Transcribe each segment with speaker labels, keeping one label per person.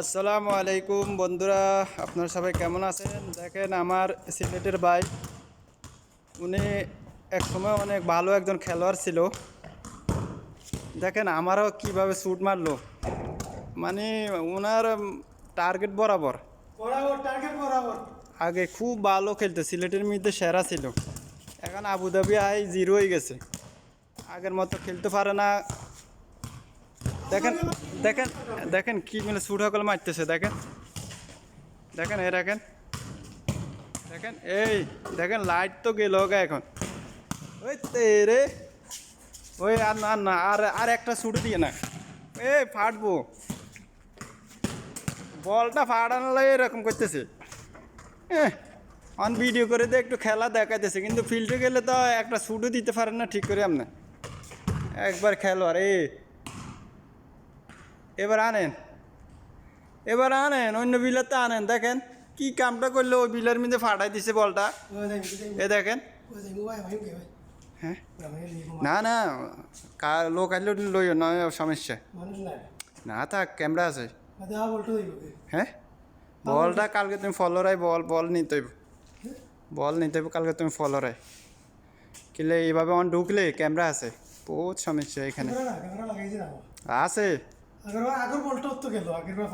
Speaker 1: আসসালামু আলাইকুম বন্ধুরা আপনারা সবাই কেমন আছেন? দেখেন আমার সিলেটের ভাই উনি এক সময় অনেক ভালো একজন খেলোয়াড় ছিল। দেখেন আমারও কীভাবে শ্যুট মারলো। মানে ওনার টার্গেট বরাবর।
Speaker 2: বরাবর
Speaker 1: আগে খুব ভালো খেলতো সিলেটের মধ্যে সেরা ছিল। এখন আবুধাবি আই জিরো হয়ে গেছে। আগের মতো খেলতে পারে না। দেখেন দেখেন দেখেন কি মানে শুট সকল মারতেছে, দেখেন। দেখেন, এই দেখেন। দেখেন, এই, দেখেন লাইট তো গেল গা এখন। ওই তে রে ওই আর না না, আর আর একটা শুট দিয়ে না। এ, ফাটবো। বলটা ফাটানো লাগে এরকম করতেছে। অন ভিডিও করে দিয়ে একটু খেলা দেখাইতেছে, কিন্তু ফিল্ডে গেলে তো একটা শুটও দিতে পারেন না, ঠিক করে আপনি একবার খেলোয়াড়, এ। এবার আনেন। এবার আনেন অন্য বিলার তো আনেন। দেখেন কি কামটা করলে ওই বিলার মধ্যে ফাটাই দিছে বলটা। এ দেখেন। হ্যাঁ না না কার লোক আসলে লই নয় সমস্যা। না থাক ক্যামেরা আছে।
Speaker 2: বলতে
Speaker 1: হ্যাঁ বলটা কালকে তুমি ফলোরাই বল বল নিতে হইব। বল নিতে হইব কালকে তুমি ফলোরাই কিলে এইভাবে অন ঢুকলে ক্যামেরা আছে। বহুত সমস্যা এখানে। আছে।
Speaker 2: আগের বলটা তো গেল আগের বার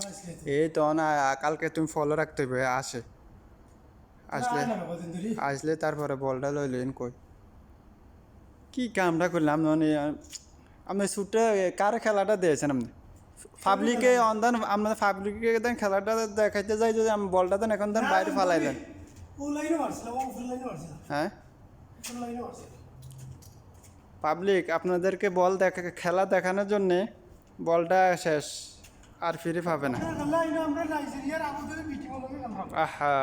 Speaker 1: এই তো না কালকে তুমি ফলো রাখতে হইবে আসে। আসলে আসলে তারপরে বলটা লইলেন কই। কি কামটা করলাম মানে আপনি শ্যুটটা কার খেলাটা দিয়েছেন আপনি? পাবলিকে অন্ধান আপনার পাবলিকে দেন খেলাটা দেখাইতে যাই যদি আমি বলটা দেন এখন দেন বাইরে ফালাইলেন
Speaker 2: ও লাইনে মারছিলাম ও ফুল লাইনে মারছিলাম
Speaker 1: হ্ঁ
Speaker 2: ফুল লাইনে মারছিলাম
Speaker 1: পাবলিক আপনাদেরকে বল দেখা খেলা দেখানোর জন্যে বলটা শেষ আর ফিরে পাবে না।
Speaker 2: আমরা
Speaker 1: আহা।